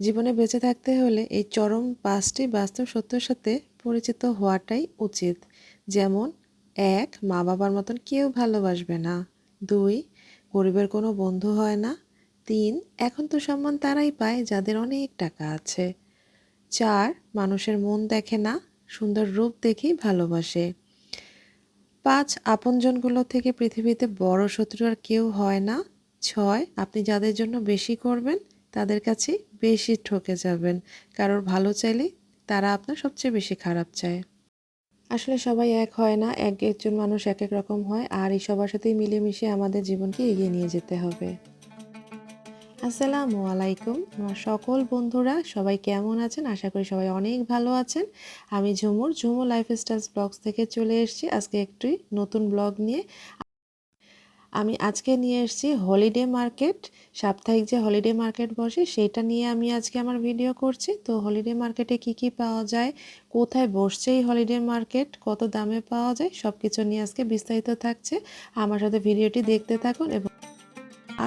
জীবনে বেঁচে থাকতে হলে এই চরম পাঁচটি বাস্তব সত্যের সাথে পরিচিত হওয়াটাই উচিত। যেমন, এক মা বাবার মতন কেউ ভালোবাসবে না। দুই, গরিবের কোনো বন্ধু হয় না। তিন, এখন তো সম্মান তারাই পায় যাদের অনেক টাকা আছে। চার, মানুষের মন দেখে না, সুন্দর রূপ দেখেই ভালোবাসে। পাঁচ, আপনজনগুলো থেকে পৃথিবীতে বড় শত্রু আর কেউ হয় না। ছয়, আপনি যাদের জন্য বেশি করবেন, তাদের কাছে বেশি ঠকে যাবেন। কারোর ভালো চাইলে তারা আপনার সবচেয়ে বেশি খারাপ চায়। আসলে সবাই এক হয় না এক একজন মানুষ এক এক রকম হয়, আর এই সবার সাথেই মিলেমিশে আমাদের জীবনকে এগিয়ে নিয়ে যেতে হবে। আসসালামু আলাইকুম। আমার সকল বন্ধুরা, সবাই কেমন আছেন? আশা করি সবাই অনেক ভালো আছেন। আমি ঝুমুর ঝুমুর লাইফস্টাইল ব্লগস থেকে চলে এসেছি। আজকে একটি নতুন ব্লগ নিয়ে আমি আজকে নিয়ে এসেছি হলিডে মার্কেট। সাপ্তাহিক যে হলিডে মার্কেট বসে, সেটা নিয়ে আমি আজকে আমার ভিডিও করছি। তো হলিডে মার্কেটে কি কি পাওয়া যায়, কোথায় বসছে এই হলিডে মার্কেট, কত দামে পাওয়া যায় সব কিছু নিয়ে আজকে বিস্তারিত থাকছে। আমার সাথে ভিডিওটি দেখতে থাকুন এবং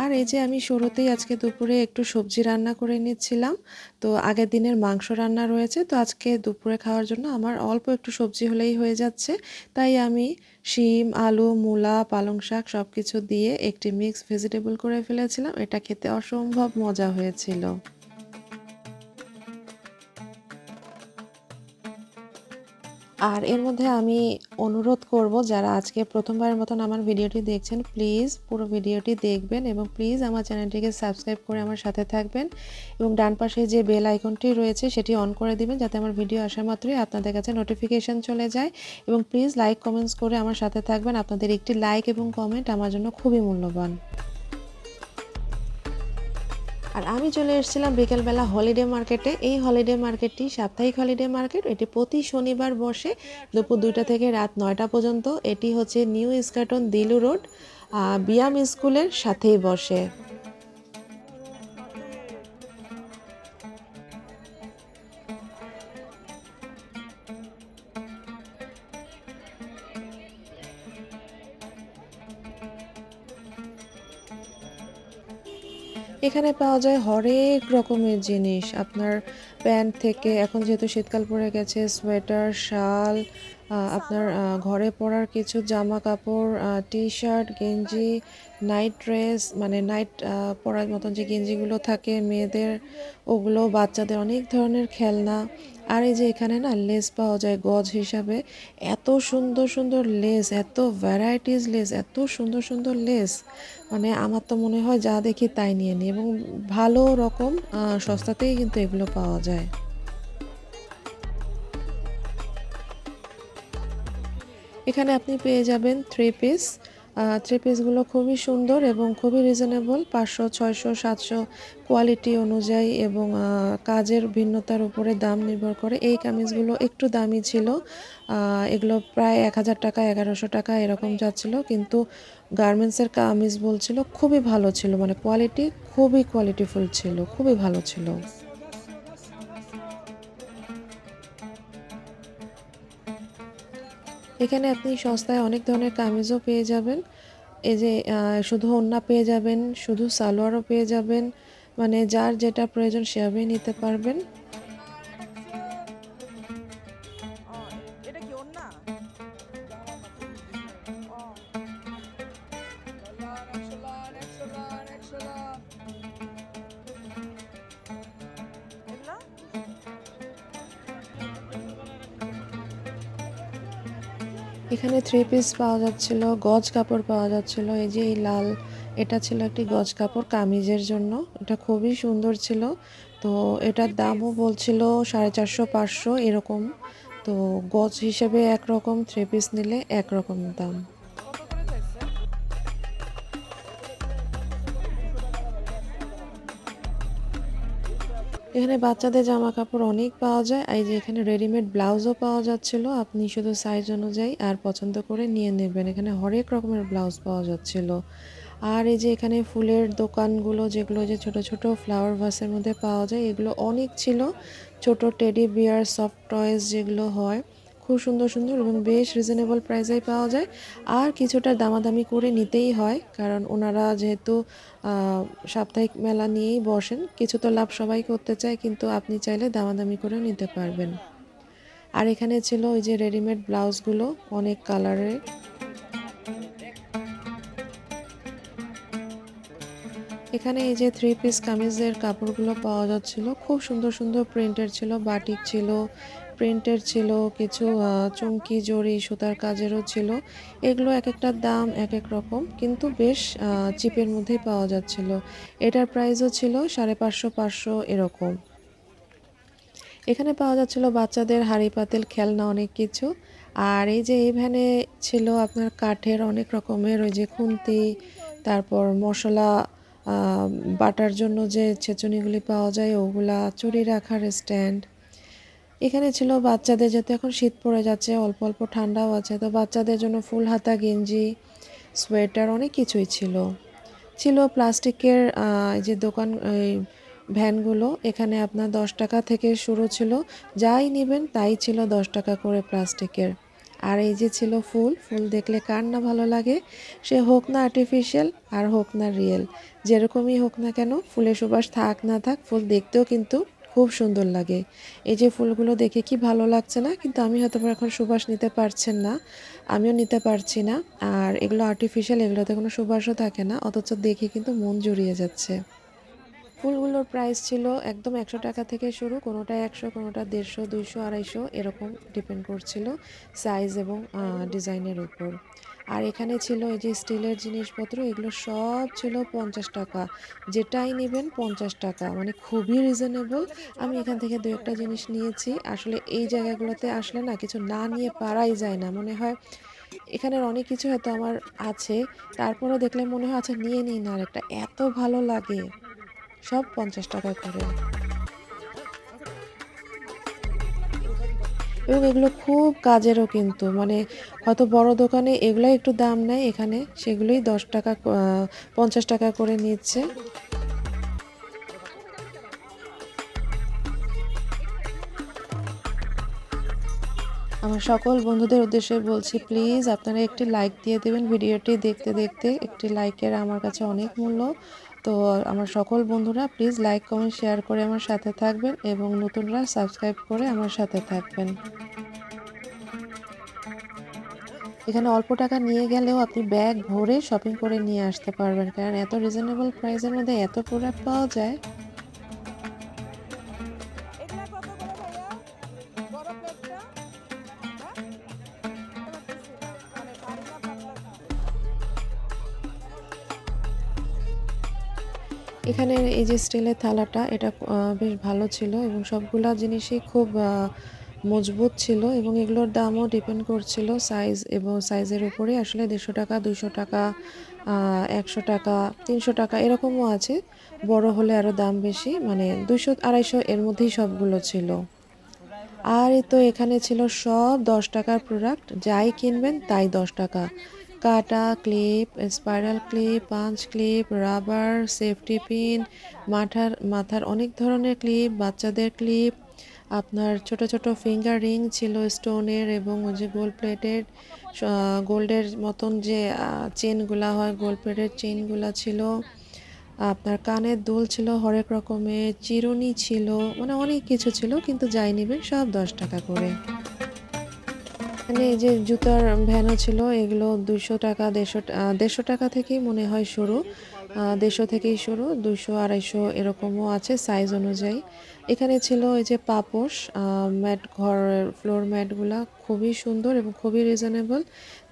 আর এই যে আমি শুরুতেই আজকে দুপুরে একটু সবজি রান্না করে নিচ্ছিলাম, তো আগের দিনের মাংস রান্না রয়েছে, তো আজকে দুপুরে খাওয়ার জন্য আমার অল্প একটু সবজি হলেই হয়ে যাচ্ছে। তাই আমি শিম, আলু, মূলা, পালং শাক সব কিছু দিয়ে একটি মিক্স ভেজিটেবল করে ফেলেছিলাম, এটা খেতে অসম্ভব মজা হয়েছিল। আর এর মধ্যে আমি অনুরোধ করব যারা আজকে প্রথমবারের মতন আমার ভিডিওটি দেখছেন প্লিজ পুরো ভিডিওটি দেখবেন এবং প্লিজ আমার চ্যানেলটিকে সাবস্ক্রাইব করে আমার সাথে থাকবেন এবং ডান পাশে যে বেল আইকনটি রয়েছে সেটি অন করে দিবেন যাতে আমার ভিডিও আসা মাত্রই আপনাদের কাছে নোটিফিকেশান চলে যায় এবং প্লিজ লাইক কমেন্টস করে আমার সাথে থাকবেন। আপনাদের একটি লাইক এবং কমেন্ট আমার জন্য খুবই মূল্যবান। আর আমি চলে এসেছিলাম বিকেলবেলা হলিডে মার্কেটে এই হলিডে মার্কেটটি সাপ্তাহিক হলিডে মার্কেট এটি প্রতি শনিবার বসে দুপুর দুইটা থেকে রাত নয়টা পর্যন্ত। এটি হচ্ছে নিউ ইস্কাটন দিলু রোড বিয়াম স্কুলের সাথেই বসে। এখানে পাওয়া যায় হরেক রকমের জিনিস। আপনার প্যান্ট থেকে, এখন যেহেতু শীতকাল পড়ে গেছে, সোয়েটার, শাল আপনার ঘরে পরার কিছু জামা কাপড় টি শার্ট গেঞ্জি, নাইট ড্রেস মানে নাইট পরার মতন যে গেঞ্জিগুলো থাকে মেয়েদের, ওগুলো বাচ্চাদের অনেক ধরনের খেলনা। আর এই যে এখানে না লেস পাওয়া যায় গজ হিসাবে, এত সুন্দর সুন্দর লেস, এত ভ্যারাইটিস লেস, এত সুন্দর সুন্দর লেস। মানে আমার তো মনে হয় যা দেখি তাই নিয়ে নিই এবং ভালো রকম সস্তাতেই কিন্তু এগুলো পাওয়া যায়। এখানে আপনি পেয়ে যাবেন থ্রি পিস থ্রি পিসগুলো খুবই সুন্দর এবং খুবই রিজনেবল পাঁচশো, ছয়শো, সাতশো কোয়ালিটি অনুযায়ী এবং কাজের ভিন্নতার উপরে দাম নির্ভর করে। এই কামিজগুলো একটু দামি ছিল এগুলো প্রায় এক হাজার টাকা, এগারোশো টাকা এরকম যাচ্ছিল, কিন্তু গার্মেন্টসের কামিজ বলছিল খুবই ভালো ছিল মানে কোয়ালিটি খুবই কোয়ালিটিফুল ছিল, খুবই ভালো ছিল। এখানে আপনি সস্তায় অনেক ধরনের কামিজও পেয়ে যাবেন। এই যে শুধু ওন্না পেয়ে যাবেন, শুধু সালোয়ারও পেয়ে যাবেন। মানে যার যেটা প্রয়োজন সেভাবেই নিতে পারবেন। থ্রি পিস পাওয়া যাচ্ছিল, গজ কাপড় পাওয়া যাচ্ছিল, এই যে এই লাল, এটা ছিল একটি গজ কাপড় কামিজের জন্য, এটা খুবই সুন্দর ছিল। তো এটার দামও বলছিল সাড়ে চারশো, পাঁচশো, এরকম। তো গজ হিসেবে একরকম, থ্রি পিস নিলে একরকম দাম। এখানে বাচ্চাদের জামা কাপড় অনেক পাওয়া যায়। এই যে এখানে রেডিমেড ব্লাউজও পাওয়া যাচ্ছিল। আপনি শুধু সাইজ অনুযায়ী আর পছন্দ করে নিয়ে নেবেন। এখানে হরেক রকমের ব্লাউজ পাওয়া যাচ্ছিল। আর এই যে এখানে ফুলের দোকানগুলো যেগুলো যে ছোট ছোট ফ্লাওয়ার ভাসের মধ্যে পাওয়া যায়, এগুলো অনেক ছিল। ছোট টেডি বিয়ার সফট টয়েস যেগুলো হয়। খুব সুন্দর সুন্দর এবং বেশ রিজনেবল প্রাইসেই পাওয়া যায়। আর কিছুটা দামাদামি করে নিতেই হয়, কারণ ওনারা যেহেতু সাপ্তাহিক মেলা নিয়েই বসেন, কিছু তো লাভ সবাই করতে চায়, কিন্তু আপনি চাইলে দামাদামি করেও নিতে পারবেন। আর এখানে ছিল ওই যে রেডিমেড ব্লাউজগুলো অনেক কালারের এখানে এই যে থ্রি পিস কামিজের কাপড়গুলো পাওয়া যাচ্ছিল, খুব সুন্দর সুন্দর প্রিন্টের ছিল, বাটিক ছিল প্রিন্টের ছিল, কিছু চুমকি, জড়ি, সুতার কাজেরও ছিল। এগুলো এক একটার দাম এক এক রকম, কিন্তু বেশ চিপের মধ্যেই পাওয়া যাচ্ছিল। এটার প্রাইসও ছিল সাড়ে পাঁচশো পাঁচশো এরকম। এখানে পাওয়া যাচ্ছিল বাচ্চাদের হাঁড়ি, পাতিল, খেলনা, অনেক কিছু। আর এই যে এই ভ্যানে ছিল আপনার কাঠের অনেক রকমের, ওই যে খুন্তি, তারপর মশলা বাটার জন্য যে ছেঁচুনিগুলি পাওয়া যায়, ওগুলা চুরি রাখার স্ট্যান্ড। এখানে ছিল বাচ্চাদের যাতে এখন শীত পড়ে যাচ্ছে, অল্প অল্প ঠান্ডাও আছে, তো বাচ্চাদের জন্য ফুল হাতা, গেঞ্জি, সোয়েটার অনেক কিছুই ছিল। ছিল প্লাস্টিকের যে দোকান ভ্যানগুলো, এখানে আপনার দশ টাকা থেকে শুরু ছিল। যাই নেবেন তাই ছিল দশ টাকা করে প্লাস্টিকের। আর এই যে ছিল ফুল ফুল দেখলে কার না ভালো লাগে? সে হোক না আর্টিফিশিয়াল আর হোক না রিয়েল যেরকমই হোক না কেন, ফুলের সুবাস থাক না থাক, ফুল দেখতেও কিন্তু খুব সুন্দর লাগে। এই যে ফুলগুলো দেখে কি ভালো লাগছে না? কিন্তু আমি হয়তো এখন সুবাস নিতে পারছেন না। আমিও নিতে পারছি না। আর এগুলো আর্টিফিশিয়াল এগুলোতে কোনো সুবাসও থাকে না। অথচ দেখে কিন্তু মন জুড়িয়ে যাচ্ছে। ফুলগুলোর প্রাইস ছিল একদম একশো টাকা থেকে শুরু। কোনোটা একশো কোনোটা দেড়শো, দুইশো, আড়াইশো এরকম ডিপেন্ড করছিল সাইজ এবং ডিজাইনের উপর। আর এখানে ছিল এই যে স্টিলের জিনিসপত্র, এগুলো সব ছিল পঞ্চাশ টাকা। যেটাই নেবেন পঞ্চাশ টাকা মানে খুবই রিজনেবল আমি এখান থেকে দু একটা জিনিস নিয়েছি। আসলে এই জায়গাগুলোতে আসলে না কিছু না নিয়ে পারাই যায় না। মনে হয় এখানের অনেক কিছু হয়তো আমার আছে, তারপরেও দেখলে মনে হয় আচ্ছা নিয়ে নিই না আরেকটা। এত ভালো লাগে। সব পঞ্চাশ টাকা করে। এবং এগুলো খুব কাজেরও কিন্তু। মানে হয়তো বড় দোকানে এগুলোই একটু দাম নেয়, এখানে সেগুলোই দশ টাকা পঞ্চাশ টাকা করে নিচ্ছে। আমার সকল বন্ধুদের উদ্দেশ্যে বলছি, প্লিজ আপনারা একটি লাইক দিয়ে দেবেন। ভিডিওটি দেখতে দেখতে একটি লাইকের আমার কাছে অনেক মূল্য। তো আমার সকল বন্ধুরা প্লিজ লাইক কমেন্ট শেয়ার করে আমার সাথে থাকবেন এবং নতুনরা সাবস্ক্রাইব করে আমার সাথে থাকবেন। এখানে অল্প টাকা নিয়ে গেলেও আপনি ব্যাগ ভরে শপিং করে নিয়ে আসতে পারবেন। কারণ এত রিজনেবল প্রাইসের মধ্যে এত প্রোডাক্ট পাওয়া যায় এখানে এই যে স্টিলের থালাটা, এটা বেশ ভালো ছিল এবং সবগুলা জিনিসই খুব মজবুত ছিল এবং এগুলোর দামও ডিপেন্ড করছিল সাইজ এবং সাইজের উপরে। আসলে দেড়শো টাকা দুশো টাকা একশো টাকা, তিনশো টাকা এরকমও আছে। বড় হলে আরও দাম বেশি মানে দুশো আড়াইশো এর মধ্যেই সবগুলো ছিল। আর তো এখানে ছিল সব দশ টাকার প্রোডাক্ট যাই কিনবেন তাই দশ টাকা। কাটা clip spiral clip punch clip rubber safety pin মাথার মাথার অনেক ধরনের ক্লিপ, বাচ্চাদের ক্লিপ, আপনার ছোট ছোট ফিঙ্গার রিং ছিল স্টোনের এবং ওই যে গোল্ড প্লেটেড গোল্ডের মতন যে চেনগুলা হয় গোল্ড প্লেটের চেনগুলা ছিল, আপনার কানের দুল ছিল হরেক রকমের, চিরুনি ছিল মানে অনেক কিছু ছিল, কিন্তু যাই নেবেন সব দশ টাকা করে। এখানে এই যে জুতার ভ্যানও ছিল, এগুলো দুশো টাকা, দেড়শো দেড়শো টাকা থেকেই মনে হয় শুরু। দেড়শো থেকেই শুরু দুশো আড়াইশো এরকমও আছে সাইজ অনুযায়ী। এখানে ছিল এই যে পাপোশ ম্যাট, ঘরের ফ্লোর ম্যাটগুলা খুবই সুন্দর এবং খুবই রিজনেবল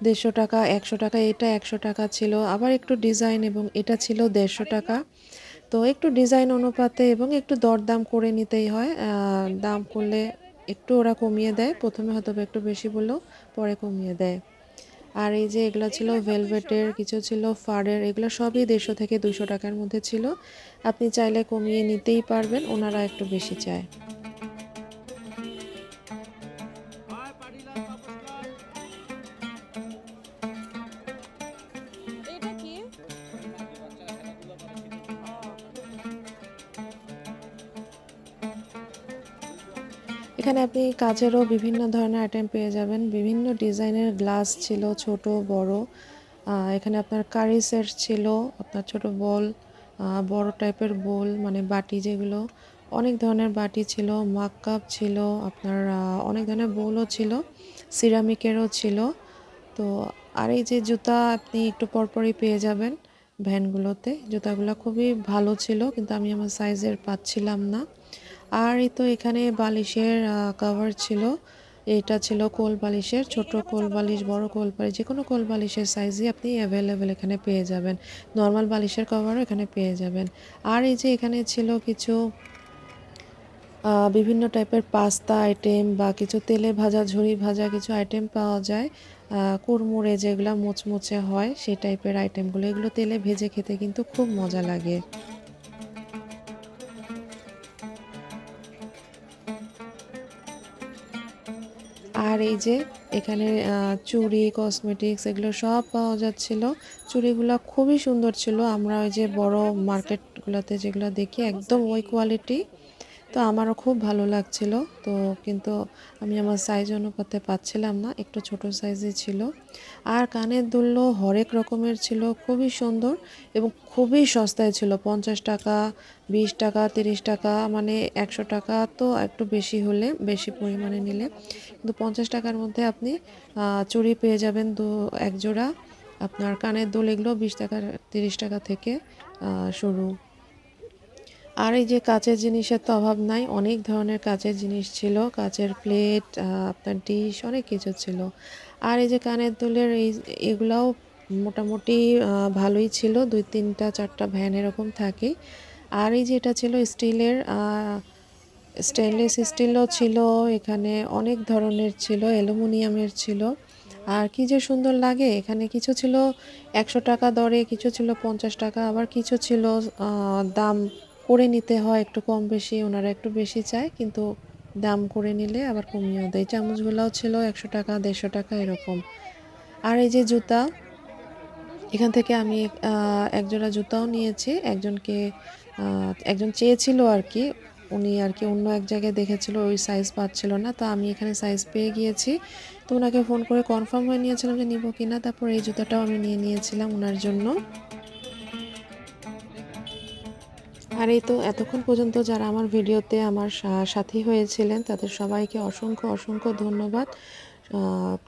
দেড়শো টাকা, একশো টাকা, এটা একশো টাকা ছিল। আবার একটু ডিজাইন এবং এটা ছিল দেড়শো টাকা। তো একটু ডিজাইন অনুপাতে এবং একটু দরদাম করে নিতেই হয়। দাম করলে একটু ওরা কমিয়ে দেয়। প্রথমে হয়তো একটু বেশি বললেও পরে কমিয়ে দেয়। আর এই যে এগুলো ছিল ভেলভেটের, কিছু ছিল ফারের, এগুলো সবই দেড়শো থেকে দুশো টাকার মধ্যে ছিল। আপনি চাইলে কমিয়ে নিতেই পারবেন, ওনারা একটু বেশি চায়। আপনি কাচেরও বিভিন্ন ধরনের আইটেম পেয়ে যাবেন। বিভিন্ন ডিজাইনের গ্লাস ছিল, ছোট, বড়। এখানে আপনার কারি সেট ছিল, আপনার ছোট বল বড় টাইপের বোল মানে বাটি যেগুলো। অনেক ধরনের বাটি ছিল মাক কাপ ছিল, আপনার অনেক ধরনের বোলও ছিল সিরামিকেরও ছিল। তো, আর এই যে জুতা আপনি একটু পরপরই পেয়ে যাবেন ভ্যানগুলোতে। জুতাগুলো খুবই ভালো ছিল, কিন্তু আমি আমার সাইজের পাচ্ছিলাম না। আর এই তো এখানে বালিশের কভার ছিল। এটা ছিল কোল বালিশের ছোট কোল বালিশ বড় কোল বালিশ যে কোনো কোল বালিশের সাইজই আপনি অ্যাভেলেবেল এখানে পেয়ে যাবেন। নর্মাল বালিশের কভারও এখানে পেয়ে যাবেন। আর এই যে এখানে ছিল কিছু বিভিন্ন টাইপের পাস্তা আইটেম বা কিছু তেলে ভাজা ঝুড়ি ভাজা কিছু আইটেম পাওয়া যায়। আহ, কুড়মুড়ে যেগুলো মুচমুচে হয় সেই টাইপের আইটেমগুলো এগুলো তেলে ভেজে খেতে কিন্তু খুব মজা লাগে। আর এই যে এখানে চুড়ি কসমেটিক্স এগুলো সব পাওয়া যাচ্ছিল। চুড়িগুলো খুবই সুন্দর ছিল। আমরা ওই যে বড় মার্কেটগুলোতে যেগুলো দেখি, একদম ওই কোয়ালিটি তো আমারও খুব ভালো লাগছিল। তো কিন্তু আমি আমার সাইজ অনুপাতে পাচ্ছিলাম না, একটু ছোট সাইজে ছিল। আর কানের দুলও হরেক রকমের ছিল, খুবই সুন্দর এবং খুবই সস্তায় ছিল, পঞ্চাশ টাকা, বিশ টাকা, তিরিশ টাকা মানে একশো টাকা তো একটু বেশি হলে, বেশি পরিমাণে নিলে। কিন্তু পঞ্চাশ টাকার মধ্যে আপনি চুড়ি পেয়ে যাবেন দু, এক জোড়া। আপনার কানের দুল এগুলো বিশ টাকা, তিরিশ টাকা থেকে শুরু। আর এই যে কাচের জিনিসের তো অভাব নাই, অনেক ধরনের কাচের জিনিস ছিল। কাচের প্লেট আপনার ডিশ অনেক কিছু ছিল। আর এই যে কানের দুলের এই, এগুলাও মোটামুটি ভালোই ছিল। দুই তিনটা চারটা ভ্যান এরকম থাকে। আর এই যে এটা ছিল স্টিলের স্টেনলেস স্টিলও ছিল, এখানে অনেক ধরনের ছিল, অ্যালুমিনিয়ামের ছিল। আর কি যে সুন্দর লাগে, এখানে কিছু ছিল একশো টাকা দরে, কিছু ছিল পঞ্চাশ টাকা, আবার কিছু ছিল দাম করে নিতে হয় একটু কম বেশি, ওনারা একটু বেশি চায়, কিন্তু দাম করে নিলে আবার কমিয়েও দেয়। চামচগুলোও ছিল একশো টাকা, দেড়শো টাকা এরকম। আর এই যে জুতা, এখান থেকে আমি একজোড়া জুতাও নিয়েছি। একজনকে একজন চেয়েছিল আর কি, উনি আর কি অন্য এক জায়গায় দেখেছিল, ওই সাইজ পাচ্ছিল না, তো আমি এখানে সাইজ পেয়ে গিয়েছি। তো ওনাকে ফোন করে কনফার্ম হয়ে নিয়েছিলাম যে নিব কিনা, তারপর এই জুতাটাও আমি নিয়ে নিয়েছিলাম ওনার জন্য। আর এই তো এতক্ষণ পর্যন্ত যারা আমার ভিডিওতে আমার সাথী হয়েছিলেন, তাদের সবাইকে অসংখ্য অসংখ্য ধন্যবাদ।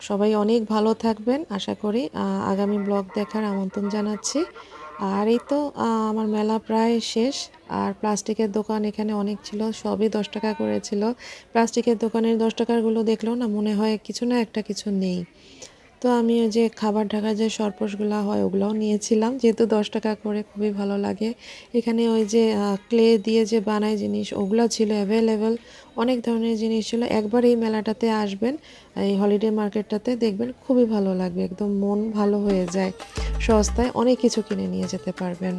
সবাই অনেক ভালো থাকবেন, আশা করি আগামী ব্লগ দেখার আমন্ত্রণ জানাচ্ছি। আর এই তো আমার মেলা প্রায় শেষ। আর প্লাস্টিকের দোকান এখানে অনেক ছিল, সবই দশ টাকা করেছিল প্লাস্টিকের দোকানের দশ টাকারগুলো দেখলেও না মনে হয় কিছু না একটা কিছু নেই। তো আমি ওই যে খাবার ঢাকার যে সরপোশগুলো হয় ওগুলোও নিয়েছিলাম। যেহেতু দশ টাকা করে খুবই ভালো লাগে। এখানে ওই যে ক্লে দিয়ে যে বানায় জিনিস, ওগুলো ছিল অ্যাভেলেবেল অনেক ধরনের জিনিস ছিল। একবার এই মেলাটাতে আসবেন, এই হলিডে মার্কেটটাতে দেখবেন খুবই ভালো লাগবে। একদম মন ভালো হয়ে যায় সস্তায়। অনেক কিছু কিনে নিয়ে যেতে পারবেন।